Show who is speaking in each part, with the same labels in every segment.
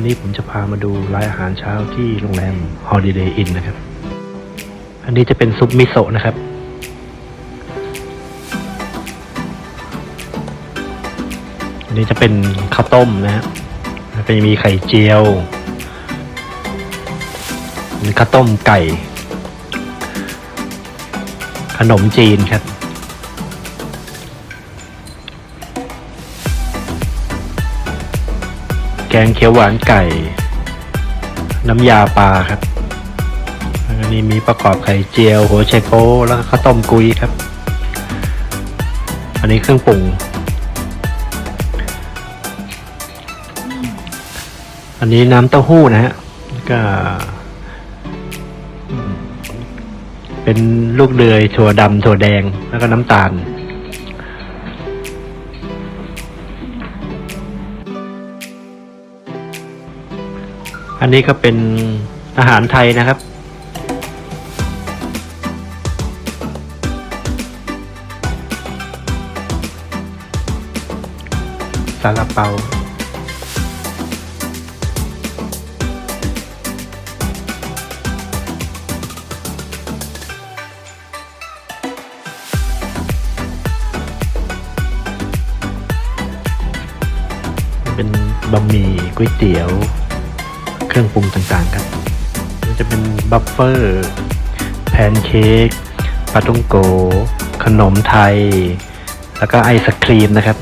Speaker 1: วันนี้ผมจะพามาดูร้านอาหารเช้าที่โรงแรม Holiday Inn นะครับ อันนี้จะเป็นซุปมิโซะนะครับ อันนี้จะเป็นข้าวต้มนะฮะแล้วก็จะมีไข่เจียว มีข้าวต้มไก่ ขนมจีนครับ แกงเขียวหวานไก่ น้ำยาปลาครับแล้วก็นี่มีประกอบไข่เจียวหัวไชโป๊แล้วก็ข้าวต้มกุยครับ อันนี้เครื่องปรุง อันนี้น้ำเต้าหู้นะฮะก็เป็นลูกเดือยถั่วดำถั่วแดงแล้วก็น้ำตาล อันนี้ก็เป็นอาหารไทยนะครับซาลาเปาเป็นบะหมี่ก๋วยเตี๋ยว รื่องปรุงต่างๆครับมันจะเป็นบัฟเฟอร์แพนเค้กปาท่องโก ขนมไทย แล้วก็ไอศครีมนะครับ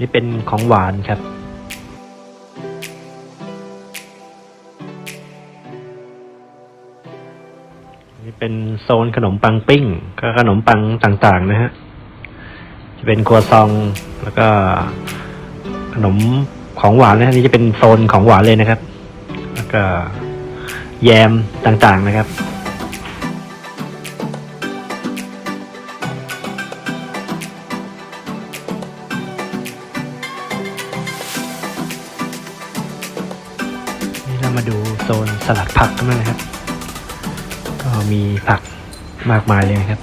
Speaker 1: นี่เป็นของหวานครับ เป็นโซนขนมปังปิ้ง ก็ขนมปังต่างๆนะฮะ จะเป็นครัวซองแล้วก็ขนมของหวานนะฮะนี่จะเป็นโซนของหวานเลยนะครับ แล้วก็แยมต่างๆนะครับนี่เรามาดูโซนสลัดผักกันบ้างนะครับ ก็มีผักมากมายเลยนะครับ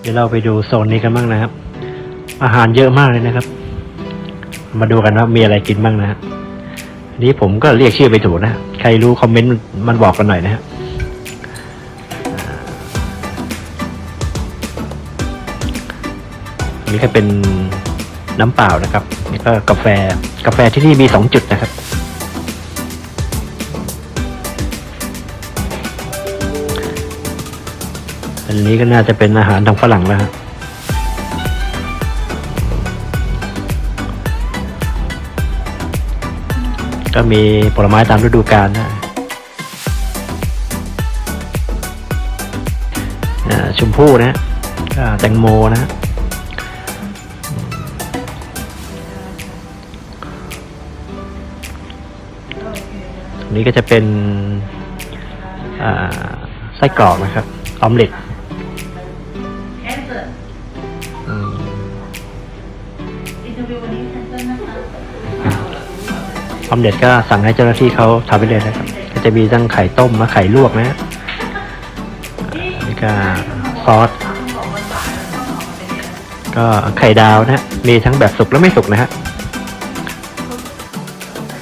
Speaker 1: เดี๋ยวเราไปดูโซนนี้กันบ้างนะครับ อาหารเยอะมากเลยนะครับ มาดูกันว่ามีอะไรกินบ้างนะฮะอันนี้ผมก็เรียกชื่อไปถูกนะ ใครรู้คอมเมนต์มันบอกกันหน่อยนะฮะอันนี้ก็เป็นน้ำเปล่านะครับ นี่ก็กาแฟ กาแฟที่นี่มีสองจุดนะครับอันนี้ก็น่าจะเป็นอาหารทางฝรั่งแล้วฮะ ก็มีผลไม้ตามฤดูกาลนะอ่าชมพู่นะฮะอ่าแตงโมนะฮะอืมอันนี้ก็จะเป็นอ่าไส้กรอกนะครับออมเล็ต อืม
Speaker 2: อินเทอร์วิววันนี้แคนเซิลนะคะ
Speaker 1: ออมเล็ตก็สั่งให้เจ้าหน้าที่เขาทำไปเลยนะครับก็จะมีทั้งไข่ต้มและไข่ลวกนะฮะนี่ก็ซอสก็ไข่ดาวนะฮะมีทั้งแบบสุกและไม่สุกนะฮะ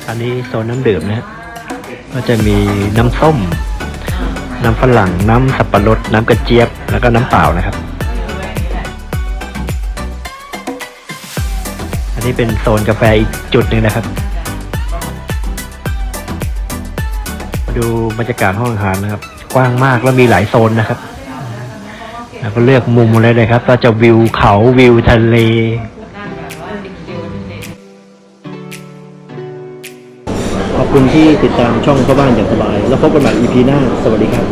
Speaker 1: อันนี้โซนน้ำดื่มนะฮะก็จะมีน้ำส้ม น้ำฝรั่งน้ำสับปะรดน้ำกระเจี๊ยบ แล้วก็น้ำเปล่านะครับ อันนี้เป็นโซนกาแฟอีกจุดหนึ่งนะครับ ดูบรรยากาศห้องอาหารนะครับ กว้างมากแล้วมีหลายโซนนะครับ แล้วก็เลือกมุมเลยเลยครับเราจะวิวเขาวิวทะเลขอบคุณที่ติดตามช่องเข้าบ้านอย่างสบาย แล้วพบกันใหม่ EP หน้า สวัสดีครับ